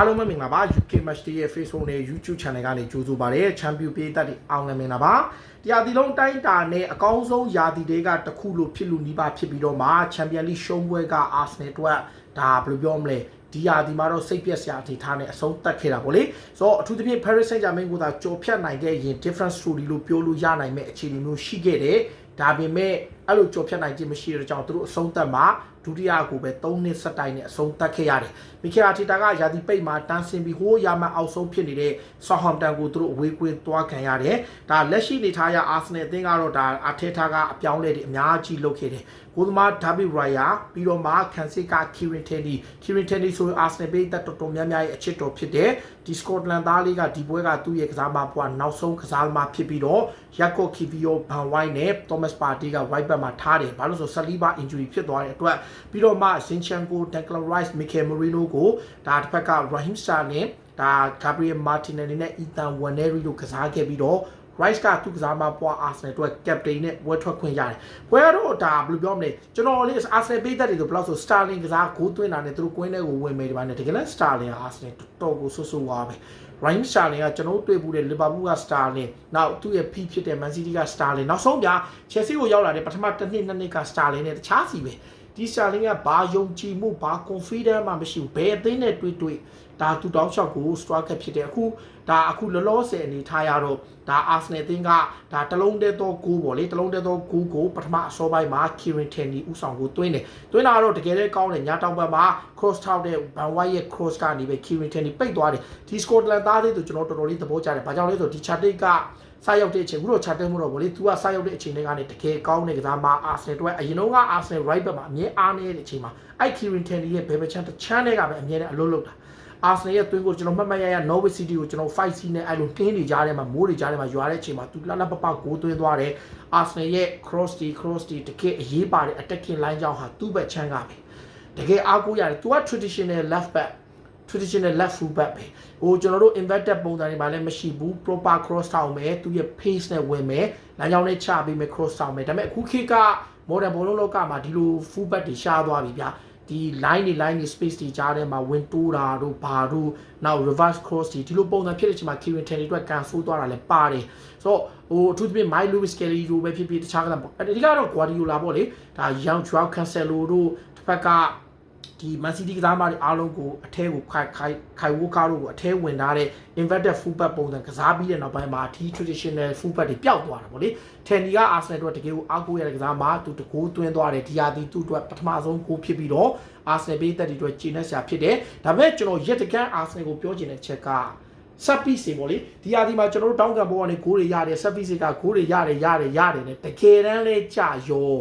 အားလုံးပဲမင်္ဂလာပါ UK Match Day ရဲ့ Facebook နဲ့ YouTube Channel ကနေကြိုဆိုပါရစေချန်ပီယံပေးသက်တွေအောင်လည်းမင်္ဂလာပါတရားဒီလုံးတိုင်းတာနဲ့အကောင်းဆုံးယာတီတွေကတစ်ခုလို့ဖြစ်လို့နီးပါဖြစ်ပြီးတော့မှချန်ပီယံလိရှုံးပွဲက Arsenal အတွက်ဒါဘယ်လိုပြောမလဲဒီယာဒီမှာတော့စိတ်ပြက်စရာအနေထားနဲ့အဆုံးသတ်ခဲ့တာပေါ့လေဆိုတော့အထူးသဖြင့် Paris Saint-Germain ကိုသာကြော်ဖြတ်နိုင်ခဲ့ရင် different story လို့ပြောလို့ရနိုင်မဲ့အခြေအနေမျိုးရှိခဲ့တယ် ဒါပေမဲ့အဲ့လိုကြော်ဖြတ်နိုင်ခြင်းမရှိတဲ့ကြောင့်သူတို့အဆုံးသတ်မှာဒုတိယကိုပဲ3နှစ်ဆက်တိုင်နဲ့အဆုံးသတ်ခဲ့ရတယ်။မီကယ်အာတီတာကယာဒီပိတ်မှာတန်းဆင်ပြီးဟိုးရာမအောက်ဆုံးဖြစ်နေတဲ့ဆော့ဟမ်တန်ကိုသူတို့အဝေးကွင်းသွားခံရတယ်။ဒါလက်ရှိနေထားရအာဆနယ်အသင်းကတော့ဒါအထက်ထားကအပြောင်းလဲတွေအများကြီးလုပ်ခဲ့တယ်။ကိုသမားဒါဗစ်ရိုင်ယာပြီးတော့မှကန်စစ်ကကီရင်တန်ဒီကီရင်တန်ဒီဆိုအာဆနယ်ဘေးတက်တော်တော်များများရဲ့အချစ်တော်ဖြစ်တဲ့ဒီစကော့တလန်သားလေးကဒီပွဲကသူ့ရဲ့ကစားမပွားနောက်ဆုံးကစားမဖြစ်ပြီးတော့ရက်ကိုကီဗီယိုဘန်ဝိုင်းနဲ့သောမတ်ပါတီက right back မှာထားတယ်။ဘာလို့ဆိုဆလီဘာ injury ဖြစ်သွားတဲ့အတွက်ပြီးတော့မှဇင်ချန်ကိုဒက်ကလရိုက်စ်မီကယ်မိုရီနိုကိုဒါတစ်ဖက်ကရာဟင်စတာနဲ့ဒါဂါဘရီယယ်မာတင်နယ်နဲ့အီတန်ဝန်နယ်ရီတို့ကစားခဲ့ပြီးတော့ Rice ကသူကစားမပွား Arsenal အတွက် captain နဲ့ဝဲထွက်ခွင့်ရတယ်။ဘွဲတော့ဒါဘယ်လိုပြောမလဲကျွန်တော်လေး Arsenal ပေးသက်တွေဆိုဘယ်လောက်ဆို Starling ကစားဂိုးသွင်းတာနဲ့သူတို့ကွင်းထဲကိုဝင်မယ်ဒီပိုင်းနဲ့တကယ်လဲ Starling က Arsenal တော်ကိုဆူဆူဝါပဲ။ Ryan Sterling ကကျွန်တော်တွေ့ဘူးတဲ့ Liverpool က Sterling နောက်သူ့ရဲ့ P ဖြစ်တဲ့ Man City က Sterling နောက်ဆုံးပြ Chelsea ကိုရောက်လာတဲ့ပထမတစ်နှစ်နှစ်နှစ်က Sterling နဲ့တခြားစီပဲ ဒီ Sterling ကဘာယုံကြည်မှုဘာ confidence မှမရှိဘူးဘယ်အသင်းနဲ့တွေ့တွေ့ဒါသူတောင်းလျှောက်ကို strike ဖြစ်တယ်အခုဒါအခုလောလောဆယ်အနေထားရတော့ဒါ Arsenal အသင်းကဒါတလုံးတည်းသောဂိုးပေါ့လေတလုံးတည်းသောဂိုးကိုပထမအစောပိုင်းမှာ Kieran Tierney ဥဆောင်ကိုသွင်းတယ်သွင်းတာတော့တကယ်လည်းကောင်းတယ်ညာတောင်ဘက်မှာ cross ထောက်တဲ့ Van White ရဲ့ cross ကနေပဲ Kieran Tierney ပိတ်သွားတယ်ဒီ Scotland သားလေးတို့ကျွန်တော်တော်တော်လေးသဘောကျတယ်ဘာကြောင့်လဲဆိုတော့ဒီ Chartic က စရောက်တဲ့အချိန်ခုတော့ Chartic မို့တော့ဗောလေ तू ကစရောက်တဲ့အချိန်တွေကနေတကယ်ကောင်းတဲ့ကစားမ Arsenal တို့အရင်တော့က Arsenal right back မှာအမြဲအားနေတဲ့အချိန်မှာအဲ့ Kieran Tierney ရဲ့ဘယ်ဘက်ချမ်းတစ်ချမ်းတွေကပဲအမြဲတမ်းအလုပ်လုပ်တာအာဆနယ်ရဲ့သွင်းကိုကျွန်တော်မှတ်မှတ်ရရ Norwich City ကိုကျွန်တော် 5C နဲ့အဲ့လိုတင်းနေကြတဲ့မှာမိုးတွေကြားထဲမှာရွာတဲ့အချိန်မှာသူလှလှပပဂိုးသွင်းသွားတယ်အာဆနယ်ရဲ့ cross တီ cross တီတကယ်အရေးပါတဲ့ attacking line ကြောင့်ဟာသူ့ဘက်ချမ်းကပဲတကယ်အားကိုးရတယ် तू က traditional left back traditional left full back ပဲဟိုကျွန်တော်တို့ inverted ပုံစံတွေမှာလည်းမရှိဘူး proper cross ထောင်မယ်သူရဲ့ pace နဲ့ဝင်မယ်လမ်းကြောင်းနဲ့ချပေးမယ် cross ထောင်မယ်ဒါပေမဲ့အခုခေတ်က modern ဘောလုံးလောကမှာဒီလို full back တွေရှားသွားပြီဗျာဒီ line တွေ line တွေ space တွေကြားထဲမှာ win တိုးတာတို့ဘာတို့နောက် reverse cross တွေဒီလိုပုံစံဖြစ်တဲ့အချိန်မှာ Kieran Tierney အတွက် cancel သွားတာလည်းပါတယ်ဆိုတော့ဟိုအထူးသဖြင့် My Lewis Kelly တို့ပဲဖြစ်ဖြစ်တခြားကစားပေါ့အဓိကတော့ Guardiola ပေါ့လေဒါ Young Joao Cancelo တို့တစ်ဖက်က ဒီ Man City ကစားမတွေအားလုံးကိုအထဲကိုခိုင်ခိုင်ခိုင်ဝိုကာတို့ကိုအထဲဝင်ထားတဲ့ inverted fullback ပုံစံကစားပြီးတဲ့နောက်ပိုင်းမှာဒီ traditional fullback တွေပျောက်သွားတာပေါ့လေထန်နီက Arsenal အတွက်တကယ်ကိုအားကိုးရတဲ့ကစားမှာသူတကိုးသွင်းသွားတယ်ဒီဟာဒီသူ့အတွက်ပထမဆုံးဂိုးဖြစ်ပြီးတော့ Arsenal ပေးသက်တွေအတွက်ကျေနပ်စရာဖြစ်တယ်ဒါပေမဲ့ကျွန်တော်ရက်တကန်း Arsenal ကိုပြောချင်တဲ့ချက်ကဆက်ပီစီပေါ့လေဒီဟာဒီမှာကျွန်တော်တို့တောင်းကံဘောကနေဂိုးတွေရတယ်ဆက်ပီစီကဂိုးတွေရတယ်ရတယ်ရတယ်နဲ့တကယ်တမ်းလဲကြာရော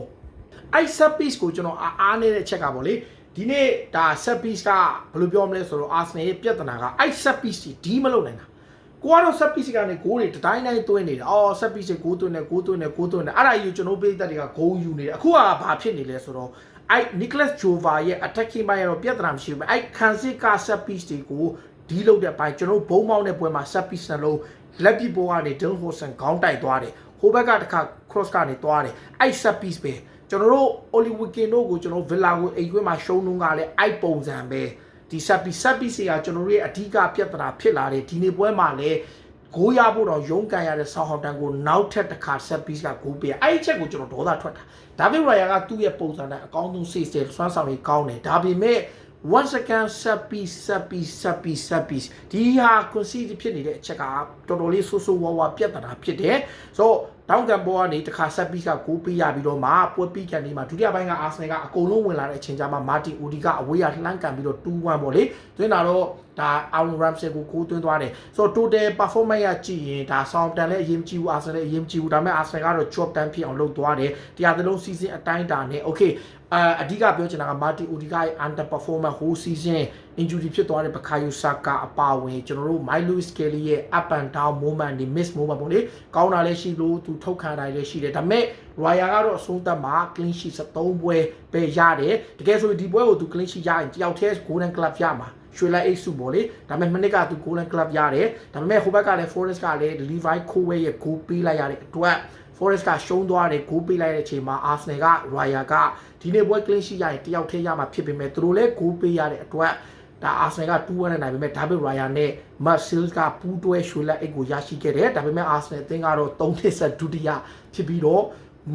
အဲ့ဆက်ပီစ်ကိုကျွန်တော်အားနေတဲ့ချက်ကပေါ့လေ ဒီနေ့ဒါ set piece ကဘယ်လိုပြောမလဲဆိုတော့ Arsenal ရဲ့ပြဿနာကအဲ့ set piece ဒီမလုပ်နိုင်တာကိုကတော့ set piece ကနေဂိုးတွေတတိုင်းတိုင်းသွင်းနေတာအော် set piece ကိုဂိုးသွင်းနေဂိုးသွင်းနေဂိုးသွင်းနေအဲ့ဒါကြီးကိုကျွန်တော်ပေးသက်တွေကဂိုးယူနေတယ်အခုကဘာဖြစ်နေလဲဆိုတော့အဲ့ Nicholas Jova ရဲ့ attacking ဘက်ရောပြဿနာမရှိဘူးအဲ့ခံစစ်က set piece တွေကိုဒီလုပ်တဲ့ပိုင်းကျွန်တော်ဘုံမောင်းတဲ့ပွဲမှာ set piece နှလုံးလက်ပီဘောကနေ Dylan Hodgson ခေါင်းတိုက်သွားတယ်ဟိုဘက်ကတစ်ခါ cross ကနေသွားတယ်အဲ့ set piece ပဲ ကျွန်တော်တို့ Oliver King တို့ကိုကျွန်တော် Villa ကိုအိမ်ခွင်းမှာရှုံးနှုန်းကလည်းအိုက်ပုံစံပဲဒီဆက်ပြီးဆက်ပြီးစီကကျွန်တော်တို့ရဲ့အဓိကပြဿနာဖြစ်လာတယ်ဒီနေ့ပွဲမှာလည်းဂိုးရဖို့တော့ရုန်းကန်ရတဲ့ဆောက်ဟောက်တန်ကိုနောက်ထပ်တစ်ခါဆက်ပြီးကဂိုးပေးအဲ့ဒီချက်ကိုကျွန်တော်ဒေါသထွက်တာဒါပေမဲ့ရိုင်ယာကသူ့ရဲ့ပုံစံနဲ့အကောင်းဆုံးစိတ်စဲဆွမ်းဆောင်ရေးကောင်းတယ်ဒါပေမဲ့ one second set piece set piece set piece set piece ဒီဟာ concede ဖြစ်နေတဲ့အချက်ကတော်တော်လေးဆိုးဆိုးဝါးဝါပြဿနာဖြစ်တယ်ဆိုတော့ တောင်းကန်ဘောကနေတခါဆက်ပြီးကဂိုးပေးရပြီးတော့မှပွဲပြီးကန်ဒီမှာဒုတိယပိုင်းကအာဆနယ်ကအကုန်လုံးဝင်လာတဲ့အချိန်ကျမှမာတင်အိုဒီကအဝေးရလှမ်းကန်ပြီးတော့2-1ပေါ့လေတွင်းတာတော့ဒါအောင်ရမ်ဆယ်ကိုကိုသွင်းသွားတယ်ဆိုတော့ total performance ရကြည့်ရင်ဒါဆောင်းတန်လည်းအရင်ကြည့်ဘူးအာဆနယ်လည်းအရင်ကြည့်ဘူးဒါပေမဲ့အာဆနယ်ကတော့ job တန်းဖြစ်အောင်လုပ်သွားတယ်တရားသလုံး season အတိုင်းတာနဲ့ okay အအဓိကပြောချင်တာကမာတီအိုဒီကရဲ့ underperformance whole season injury ဖြစ်သွားတဲ့ဘခါယိုဆာကာအပါဝင်ကျွန်တော်တို့ My Lewis Kelly ရဲ့ up and down moment တွေ miss moment ပေါ့လေကောင်းတာလည်းရှိလို့သူထုတ်ခံတာလည်းရှိတယ်ဒါပေမဲ့ Royal ကတော့အဆုံးသတ်မှာ clean sheet 73ပွဲပဲရတယ်တကယ်ဆိုရင်ဒီပွဲကိုသူ clean sheet ရရင်တယောက်တည်း golden glove ရမှာရွှေလိုက်အိတ်စုပေါ့လေဒါပေမဲ့မနစ်ကသူ golden glove ရတယ်ဒါပေမဲ့ဟိုဘက်ကလည်း forest ကလည်း levi coway ရဲ့ goal ပေးလိုက်ရတဲ့အတွက် forest ကရှုံးသွားတယ်ဂိုးပေးလိုက်တဲ့အချိန်မှာ arsenal က royal ကဒီနေ့ပွဲ clean sheet ရရင်တယောက်တည်းရမှာဖြစ်ပေမဲ့သူတို့လည်းဂိုးပေးရတဲ့အတွက် ဒါအာဆင်နယ်က2-1နဲ့နိုင်ပေမဲ့ဒါဗစ်ရာယာနဲ့မတ်ဆစ်ကပူးတွဲရွှေလက်အိတ်ကိုရရှိခဲ့တယ်ဒါပေမဲ့အာဆင်နယ်အသင်းကတော့3နှစ်ဆက်ဒုတိယဖြစ်ပြီးတော့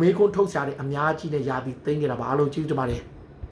မေကွန်းထုတ်စရာတွေအများကြီးနဲ့ယာတီသိမ်းခဲ့တာပါအားလုံးကျေးဇူးတင်ပါတယ်